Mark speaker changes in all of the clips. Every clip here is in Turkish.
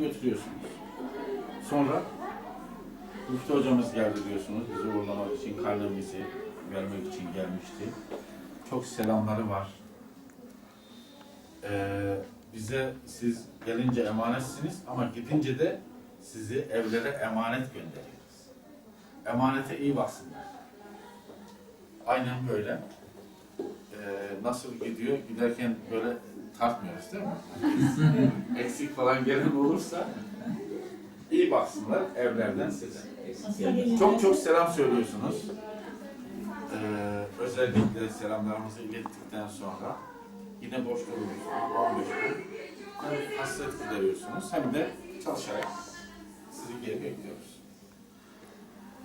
Speaker 1: götürüyorsunuz. Sonra Müftü hocamız geldi diyorsunuz. Bizi uğurlamak için, karnemizi vermek için gelmişti. Çok selamları var. Ee, bize siz gelince emanetsiniz ama gidince de sizi evlere emanet gönderiyoruz. Emanete iyi baksınlar. Aynen böyle. Ee, nasıl gidiyor? Giderken böyle tartmıyoruz değil mi? Eksik falan gelen olursa iyi baksınlar evlerden size. Çok çok selam söylüyorsunuz. Ee, özellikle selamlarımızı ilettikten sonra yine boş durmuyorsunuz. 15 gün. Hem hasret gideriyorsunuz hem de çalışarak sizi geri bekliyoruz.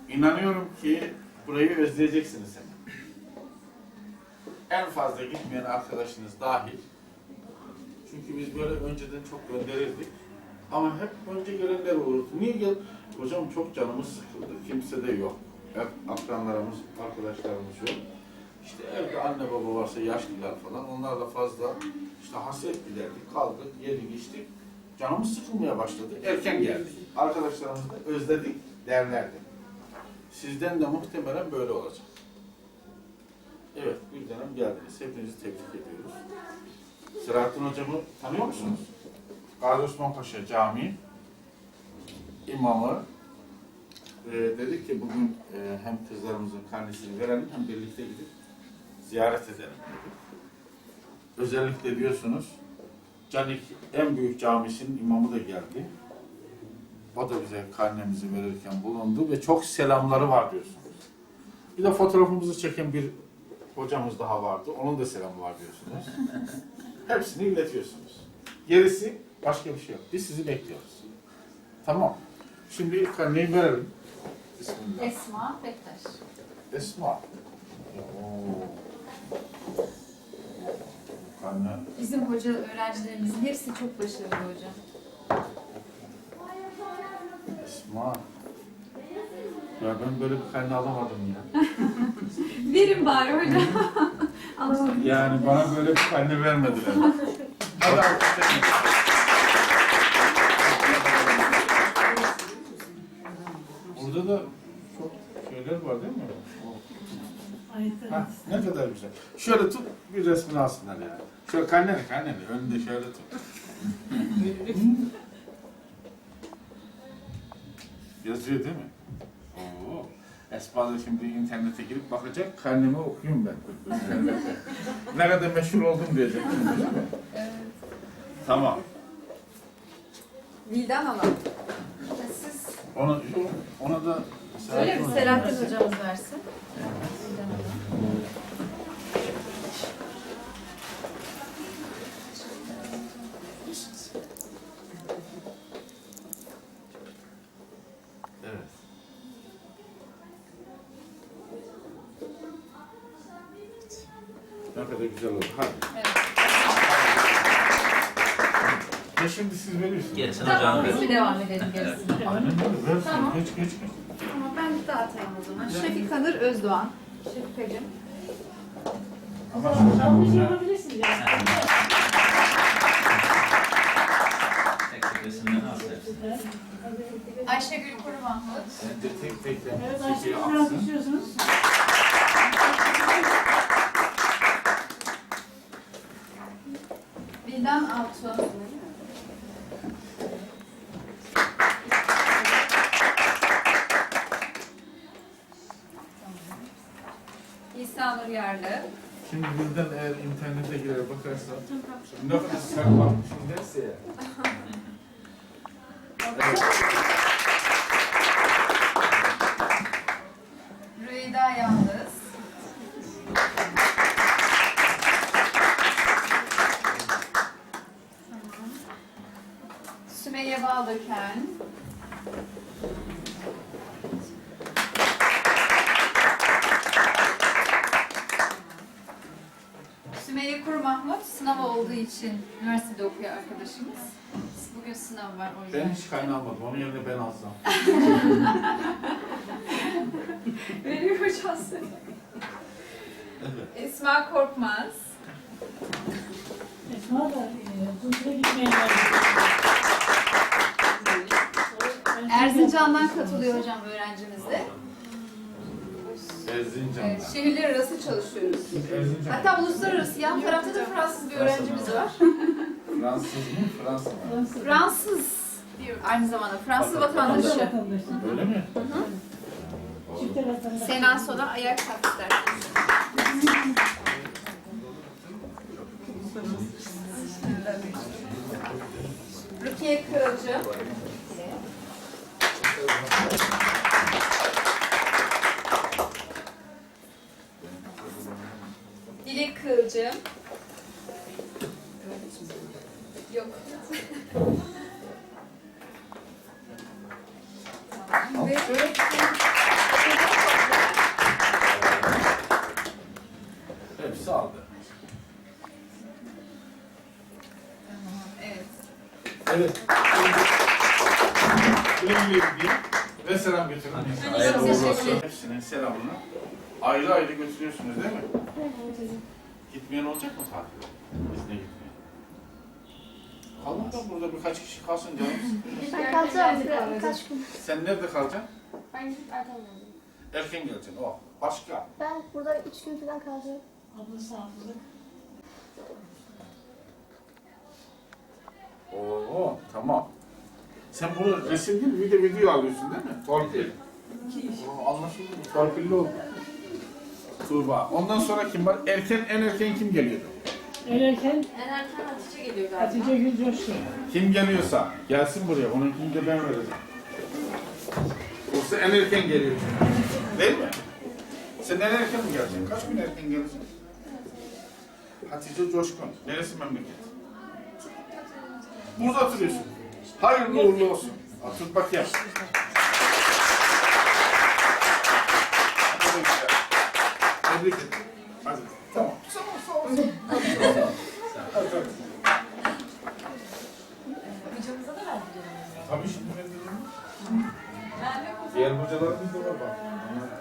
Speaker 1: İnanıyorum ki burayı özleyeceksiniz hemen. En fazla gitmeyen arkadaşınız dahil. Çünkü biz böyle önceden çok gönderirdik. Ama hep önce gelenler olurdu. Niye gel? Hocam çok canımız sıkıldı. Kimse de yok. Hep akranlarımız, arkadaşlarımız yok. İşte evde anne baba varsa yaşlılar falan. Onlarla fazla işte hasret giderdik, kaldık, yedik, içtik. Canımız sıkılmaya başladı. Erken geldik. Arkadaşlarımızı da özledik derlerdi. Sizden de muhtemelen böyle olacak. Bir dönem geldiniz. Hepinizi tebrik ediyoruz. Selahattin hocamı tanıyor musunuz? Gazi Osman Paşa Camii imamı e, dedik ki bugün e, hem kızlarımızın karnesini verelim hem birlikte gidip ziyaret edelim. Özellikle diyorsunuz Canik en büyük camisinin imamı da geldi. O da bize karnemizi verirken bulundu ve çok selamları var diyorsunuz. Bir de fotoğrafımızı çeken bir hocamız daha vardı. Onun da selamı var diyorsunuz. Hepsini iletiyorsunuz. Gerisi başka bir şey yok. Biz sizi bekliyoruz. Tamam. Şimdi karneyi verelim. Bismillah.
Speaker 2: Esma Bektaş.
Speaker 1: Esma. Oo. Karne.
Speaker 2: Bizim hoca öğrencilerimizin hepsi çok başarılı hocam.
Speaker 1: Esma. Ya ben böyle bir karne alamadım ya.
Speaker 2: Verin bari hocam. Alamadım.
Speaker 1: Yani bana böyle bir karne vermediler. Hadi alkışlayın. Burada da çok şeyler var değil mi? Ha, ne kadar güzel. Şöyle tut, bir resmini alsınlar yani. Şöyle karneni, karneni, önünde şöyle tut. Yazıyor değil mi? Oo. Esma da şimdi internete girip bakacak, karnemi okuyayım ben. ne kadar meşhur oldum diyecek.
Speaker 2: Evet.
Speaker 1: Tamam.
Speaker 2: Vildan Hanım. Siz
Speaker 1: Ona, ona da
Speaker 2: öyle mi? Selahattin hocamız versin. Vildan Hanım.
Speaker 1: Evet. Ne kadar güzel oldu. Hadi.
Speaker 2: Evet.
Speaker 1: Ya şimdi siz veriyorsunuz.
Speaker 3: Gerisini hocam
Speaker 2: Tamam biz
Speaker 3: verin.
Speaker 2: mi devam edelim gerisine?
Speaker 1: Aynen öyle. Versin.
Speaker 2: Tamam.
Speaker 1: Geç geç geç.
Speaker 2: Tamam ben dağıtayım o zaman. Şefika Nur Özdoğan. Şefikacığım.
Speaker 1: Ama sen
Speaker 3: Tek tek resimlerini alsın hepsini.
Speaker 2: Ayşegül Kuru Mahmut.
Speaker 1: sen de tek tek de
Speaker 4: Evet,
Speaker 1: çekiyi
Speaker 4: Ayşegül biraz
Speaker 1: atsın.
Speaker 4: düşüyorsunuz.
Speaker 2: Vildan Altun. İsa Nur Yarlı.
Speaker 1: Şimdi birden eğer internete girer bakarsa ne kadar sert bakmışım derse ya. Evet.
Speaker 2: Rüyda Yalnız. Sümeyye Baldöken. Kuru Mahmut sınav olduğu için üniversitede okuyor arkadaşımız. Bugün sınav var o yüzden.
Speaker 1: Ben hiç kaynamadım. Onun yerine ben alsam.
Speaker 2: Veriyor hocam
Speaker 1: Evet.
Speaker 2: Esma Korkmaz.
Speaker 4: Esma da e, Tunç'a gitmeye.
Speaker 2: Erzincan'dan katılıyor hocam öğrencimiz de.
Speaker 1: Erzincan'da.
Speaker 2: Evet, şehirler arası çalışıyoruz.
Speaker 1: Erzincan.
Speaker 2: Hatta uluslararası yan tarafta da Fransız bir öğrencimiz var.
Speaker 1: Fransız mı? Fransız mı?
Speaker 2: Fransız aynı zamanda Fransız vatandaşı.
Speaker 1: Öyle mi?
Speaker 2: Senason'a ayak tak isterseniz. Rukiye Kırılcı. Kırılcı. Yok. Tamam. Ve
Speaker 1: Hepsi aldı.
Speaker 2: Evet.
Speaker 1: Evet. Güle gideyim. Ve selam götürün.
Speaker 3: Hayırlı
Speaker 2: uğurlu
Speaker 1: olsun. Hepsinin selamını ayrı ayrı götürüyorsunuz değil mi? Gitmeyen olacak mı tatile? İzne gitmeyen. Kalın da burada birkaç kişi kalsın canım.
Speaker 4: Ben kalacağım bir- birkaç gün.
Speaker 1: Sen nerede kalacaksın?
Speaker 4: Ben gidip erken geleceğim.
Speaker 1: Erken geleceksin. O. Başka.
Speaker 4: Ben burada üç gün falan kalacağım.
Speaker 1: Oo tamam. Sen bunu resim değil video video alıyorsun değil mi? Torpil. Oo, anlaşıldı mı? Torpilli oldu. Tuğba. Ondan sonra kim var? Erken en erken kim geliyordu?
Speaker 5: En erken
Speaker 2: En erken Hatice geliyor galiba.
Speaker 5: Hatice Gül Coşkun.
Speaker 1: Kim geliyorsa gelsin buraya. Onunkini de ben vereceğim. Yoksa en erken geliyor çünkü. Değil mi? Sen en erken mi geleceksin? Kaç gün erken geleceksin? Hatice Coşkun. Neresi memleket? Burada oturuyorsun. Hayırlı uğurlu olsun. Otur bakayım. Hadi güzel. Tebrik ederim. Hadi. Tamam. Sağ ol, sağ ol.
Speaker 2: Hocamıza da verdik.
Speaker 1: Tabii şimdi ben de Diğer hocalarımız da var bak.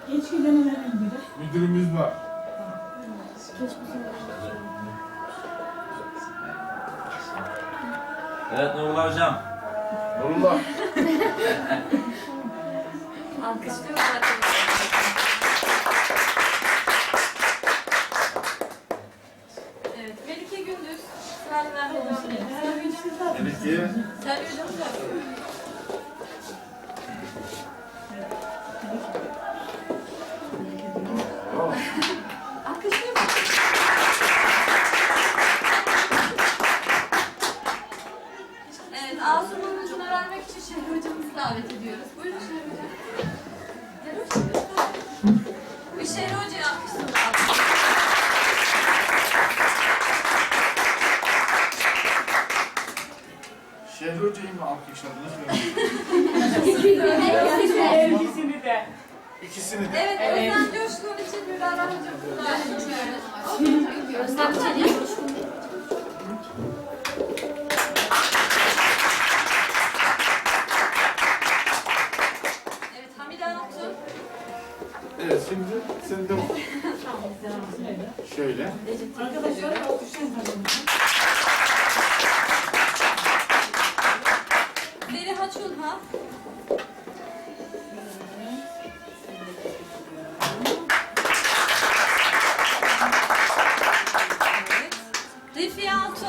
Speaker 5: Geç gidenlerin biri.
Speaker 1: Müdürümüz var.
Speaker 3: Evet Nurullah Hocam.
Speaker 1: Nurullah.
Speaker 2: Alkışlıyoruz zaten. Evet, Melike Gündüz. Sırayla hocam.
Speaker 1: Melike.
Speaker 2: Şehri
Speaker 1: Hoca'yı mı alkışladınız?
Speaker 5: İkisini de.
Speaker 1: İkisini de.
Speaker 2: Evet, Özlem Coşkun için hocamızı davet ediyoruz. Özlem Coşkun. Evet.
Speaker 1: Evet şimdi sen de şöyle.
Speaker 5: Arkadaşlar alkışlayın
Speaker 2: Zeliha Çulha. Evet. Refiye. Kız.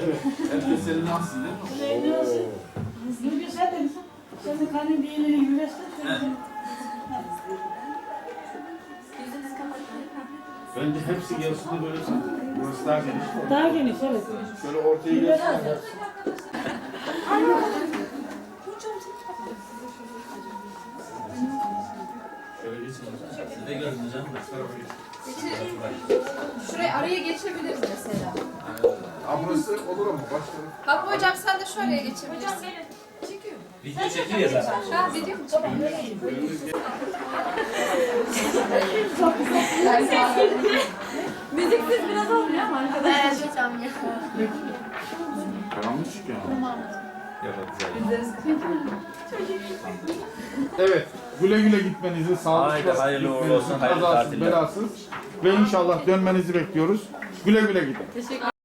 Speaker 2: Evet.
Speaker 5: Herkes
Speaker 1: elini nasıl değil mi?
Speaker 5: Nurgül sen de? Sen de karnın bir elini
Speaker 2: kapatmayın.
Speaker 1: Bence hepsi gelsin de böyle burası daha geniş.
Speaker 5: Daha geniş evet.
Speaker 1: Şöyle ortaya gelsin. Şöyle geçin.
Speaker 3: Siz de görün hocam.
Speaker 2: Şuraya araya geçebiliriz mesela.
Speaker 1: Ha burası olur ama başlarım.
Speaker 2: Bak hocam sen de şuraya geçebilirsin.
Speaker 3: Video çekiyor ya zaten.
Speaker 2: An video mu çekiyor? Müziksiz biraz olmuyor ama arkadaşlar.
Speaker 4: Evet, tamam ya.
Speaker 1: Karanlık çıkıyor ama.
Speaker 3: Yok güzel.
Speaker 1: Evet. Güle güle gitmenizi sağlıklı
Speaker 3: Haydi, hayırlı uğurlu
Speaker 1: gitmenizi,
Speaker 3: olsun, hayırlı
Speaker 1: kazasız,
Speaker 3: tatiller.
Speaker 1: belasız ve inşallah dönmenizi bekliyoruz. Güle güle gidin.
Speaker 2: Teşekkür